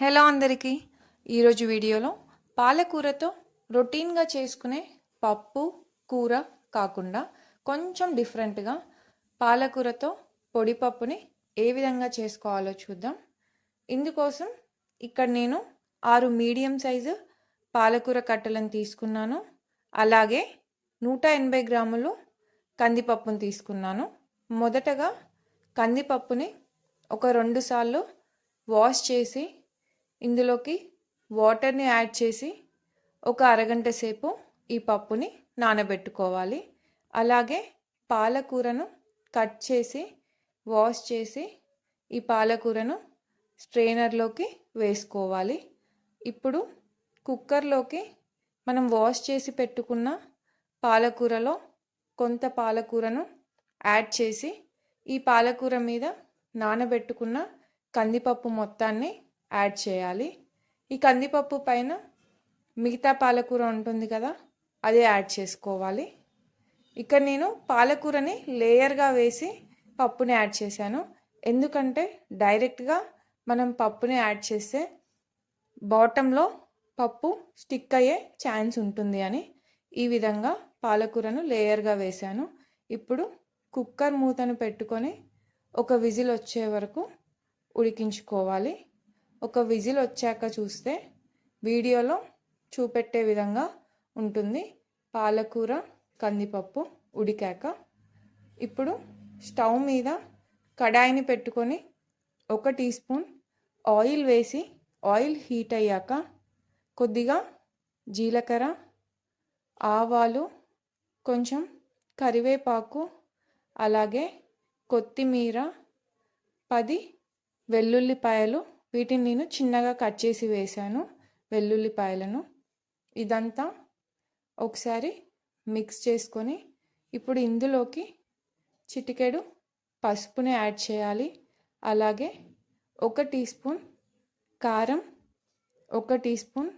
Hello అందరికీ. ఈరోజు వీడియోలో పాలకూరతో రొటీన్గా చేసుకునే పప్పు కూర కాకుండా కొంచెం డిఫరెంట్గా పాలకూరతో పొడి పప్పుని ఏ విధంగా చేసుకోవాలో చూద్దాం. ఇందుకోసం ఇక్కడ నేను ఆరు మీడియం సైజు పాలకూర కట్టలను తీసుకున్నాను. అలాగే నూట ఎనభై గ్రాములు కందిపప్పును తీసుకున్నాను. మొదటగా కందిపప్పుని ఒక రెండు సార్లు వాష్ చేసి ఇందులోకి వాటర్ని యాడ్ చేసి ఒక అరగంట సేపు ఈ పప్పుని నానబెట్టుకోవాలి. అలాగే పాలకూరను కట్ చేసి వాష్ చేసి ఈ పాలకూరను స్ట్రెయినర్లోకి వేసుకోవాలి. ఇప్పుడు కుక్కర్లోకి మనం వాష్ చేసి పెట్టుకున్న పాలకూరలో కొంత పాలకూరను యాడ్ చేసి ఈ పాలకూర మీద నానబెట్టుకున్న కందిపప్పు మొత్తాన్ని యాడ్ చేయాలి. ఈ కందిపప్పు పైన మిగతా పాలకూర ఉంటుంది కదా అదే యాడ్ చేసుకోవాలి. ఇక్కడ నేను పాలకూరని లేయర్గా వేసి పప్పుని యాడ్ చేశాను. ఎందుకంటే డైరెక్ట్గా మనం పప్పుని యాడ్ చేస్తే బాటంలో పప్పు స్టిక్ అయ్యే ఛాన్స్ ఉంటుంది అని ఈ విధంగా పాలకూరను లేయర్గా వేశాను. ఇప్పుడు కుక్కర్ మూతను పెట్టుకొని ఒక విజిల్ వచ్చే వరకు ఉడికించుకోవాలి. ఒక విజిల్ వచ్చాక చూస్తే వీడియోలో చూపెట్టే విధంగా ఉంటుంది. పాలకూర కందిపప్పు ఉడికాక. ఇప్పుడు స్టవ్ మీద కడాయిని పెట్టుకొని ఒక టీ స్పూన్ ఆయిల్ వేసి ఆయిల్ హీట్ అయ్యాక కొద్దిగా జీలకర్ర ఆవాలు కొంచెం కరివేపాకు అలాగే కొత్తిమీర పది వెల్లుల్లిపాయలు వీటిని నేను చిన్నగా కట్ చేసి వేశాను వెల్లుల్లిపాయలను. ఇదంతా ఒకసారి మిక్స్ చేసుకొని ఇప్పుడు ఇందులోకి చిటికెడు పసుపుని యాడ్ చేయాలి. అలాగే ఒక టీ స్పూన్ కారం ఒక టీ స్పూన్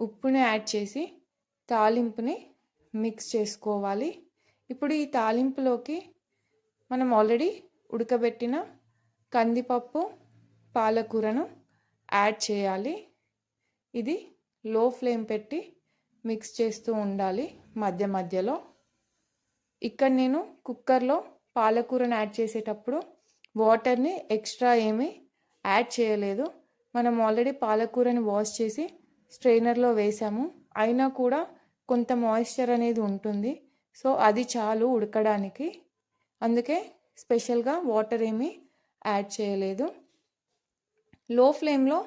ఉప్పుని యాడ్ చేసి తాలింపుని మిక్స్ చేసుకోవాలి. ఇప్పుడు ఈ తాలింపులోకి మనం ఆల్రెడీ ఉడకబెట్టిన కందిపప్పు పాలకూరను యాడ్ చేయాలి. ఇది లో ఫ్లేమ్ పెట్టి మిక్స్ చేస్తూ ఉండాలి మధ్య మధ్యలో. ఇక్కడ నేను కుక్కర్లో పాలకూరను యాడ్ చేసేటప్పుడు వాటర్ని ఎక్స్ట్రా ఏమీ యాడ్ చేయలేదు. మనం ఆల్రెడీ పాలకూరని వాష్ చేసి స్ట్రైనర్లో వేసాము. అయినా కూడా కొంత మాయిశ్చర్ అనేది ఉంటుంది. సో అది చాలు ఉడకడానికి. అందుకే స్పెషల్గా వాటర్ ఏమీ యాడ్ చేయలేదు. లో ఫ్లేమ్లో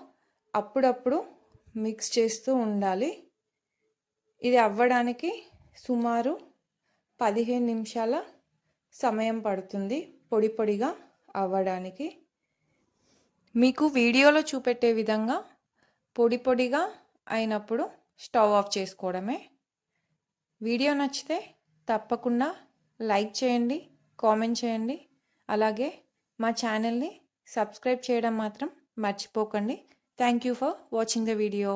అప్పుడప్పుడు మిక్స్ చేస్తూ ఉండాలి. ఇది అవ్వడానికి సుమారు పదిహేను నిమిషాల సమయం పడుతుంది పొడి పొడిగా అవ్వడానికి. మీకు వీడియోలో చూపెట్టే విధంగా పొడి పొడిగా అయినప్పుడు స్టవ్ ఆఫ్ చేసుకోవడమే. వీడియో నచ్చితే తప్పకుండా లైక్ చేయండి కామెంట్ చేయండి. అలాగే మా ఛానల్ని సబ్స్క్రైబ్ చేయడం మాత్రం మర్చిపోకండి. Thank you for watching the video